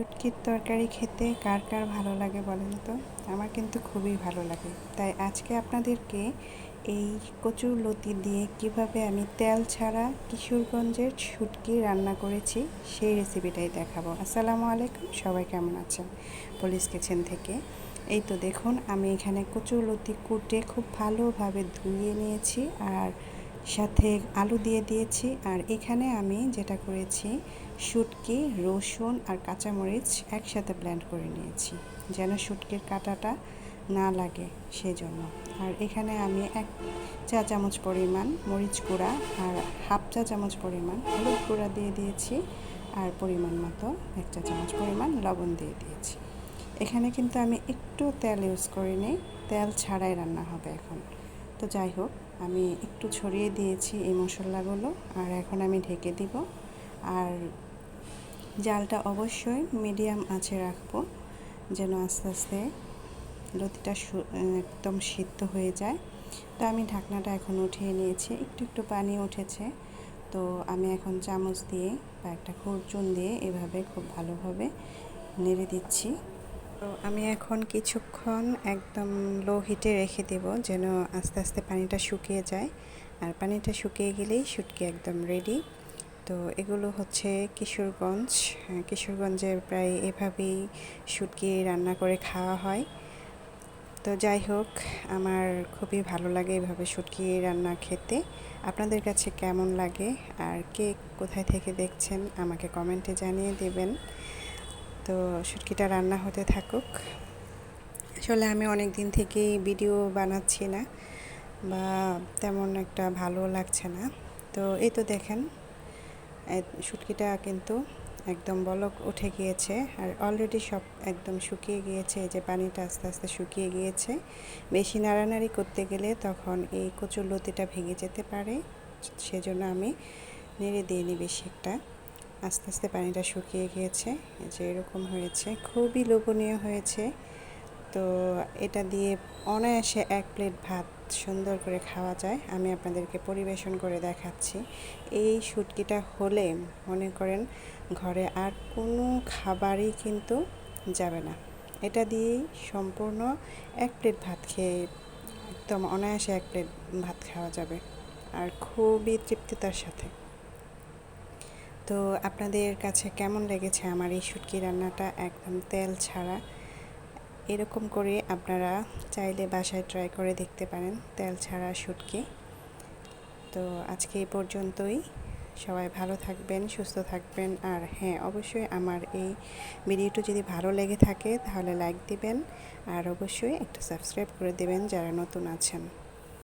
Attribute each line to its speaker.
Speaker 1: শুটকির তরকারি খেতে কার কার ভালো লাগে বলেন তো? আমার কিন্তু খুবই ভালো লাগে। তাই আজকে আপনাদেরকে এই কচুর লতি দিয়ে কীভাবে আমি তেল ছাড়া কিশোরগঞ্জের শুটকি রান্না করেছি সেই রেসিপিটাই দেখাবো। আসসালামু আলাইকুম, সবাই কেমন আছেন? পুলিশ কিচেন থেকে। এই তো দেখুন, আমি এখানে কচুর লতি কুটে খুব ভালোভাবে ধুয়ে নিয়েছি আর সাথে আলু দিয়ে দিয়েছি। আর এখানে আমি যেটা করেছি, শুটকি, রসুন আর কাঁচামরিচ একসাথে ব্লেন্ড করে নিয়েছি, যেন শুটকির কাঁটাটা না লাগে সেই জন্য আর এখানে আমি এক চা চামচ পরিমাণ মরিচ গুঁড়া আর হাফ চা চামচ পরিমাণ হলুদ গুঁড়া দিয়ে দিয়েছি আর পরিমাণ মতো এক চা চামচ পরিমাণ লবণ দিয়ে দিয়েছি। এখানে কিন্তু আমি একটু তেল ইউজ করিনি, তেল ছাড়াই রান্না হবে এখন। তো যাই হোক, আমি একটু ছড়িয়ে দিয়েছি এই মশলাগুলো আর এখন আমি ঢেকে দিব। আর জালটা অবশ্যই মিডিয়াম আঁচে রাখব যেন আস্তে আস্তে লতিটা একদম সিদ্ধ হয়ে যায়। তো আমি ঢাকনাটা এখন উঠিয়ে নিয়েছি, একটু একটু পানি উঠেছে। তো আমি এখন চামচ দিয়ে বা একটা খুরচুন দিয়ে এভাবে খুব ভালোভাবে নেড়ে দিচ্ছি। তো আমি এখন কিছুক্ষণ একদম লো হিটে রেখে দেব, যেন আস্তে আস্তে পানিটা শুকিয়ে যায়। আর পানিটা শুকিয়ে গেলেই শুটকি একদম রেডি তো এগুলো হচ্ছে কিশোরগঞ্জ। কিশোরগঞ্জের প্রায় এভাবেই শুটকি রান্না করে খাওয়া হয়। তো যাই হোক, আমার খুবই ভালো লাগে এভাবে শুটকি রান্না খেতে। আপনাদের কাছে কেমন লাগে? আর কে কোথায় থেকে দেখছেন, আমাকে কমেন্টে জানিয়ে দেবেন। তো শুটকিটা রান্না হতে থাকুক। আসলে আমি অনেক দিন থেকেই ভিডিও বানাচ্ছি না বা তেমন একটা ভালো লাগছে না। তো এই তো দেখেন শুটকিটা কিন্তু একদম বলক উঠে গিয়েছে আর অলরেডি সব একদম শুকিয়ে গিয়েছে, এই যে পানিটা আস্তে আস্তে শুকিয়ে গিয়েছে। বেশি নাড়ানাড়ি করতে গেলে তখন এই কচুর লতিটা ভেঙে যেতে পারে, সেজন্য আমি নেড়ে দিইনি বেশি একটা। আস্তে আস্তে পানিটা শুকিয়ে গিয়েছে যে এরকম হয়েছে। খুবই লোভনীয় হয়েছে। তো এটা দিয়ে অনায়াসে এক প্লেট ভাত সুন্দর করে খাওয়া যায়। আমি আপনাদেরকে পরিবেশন করে দেখাচ্ছি। এই শুটকিটা হলে, মনে করেন, ঘরে আর কোনো খাবারই কিন্তু যাবে না। এটা দিয়েই সম্পূর্ণ এক প্লেট ভাত খেয়ে একদম অনায়াসে এক প্লেট ভাত খাওয়া যাবে। আর খুবই তৃপ্তিতার সাথে। তো আপনাদের কাছে কেমন লেগেছে আমার এই শুটকি রান্নাটা? একদম তেল ছাড়া। এরকম করে আপনারা চাইলে বাসায় ট্রাই করে দেখতে পারেন, তেল ছাড়া শুটকি। তো আজকে এই পর্যন্তই। সবাই ভালো থাকবেন, সুস্থ থাকবেন। আর হ্যাঁ অবশ্যই আমার এই ভিডিওটি যদি ভালো লেগে থাকে, তাহলে লাইক দিবেন। আর অবশ্যই একটা সাবস্ক্রাইব করে দেবেন যারা নতুন আছেন।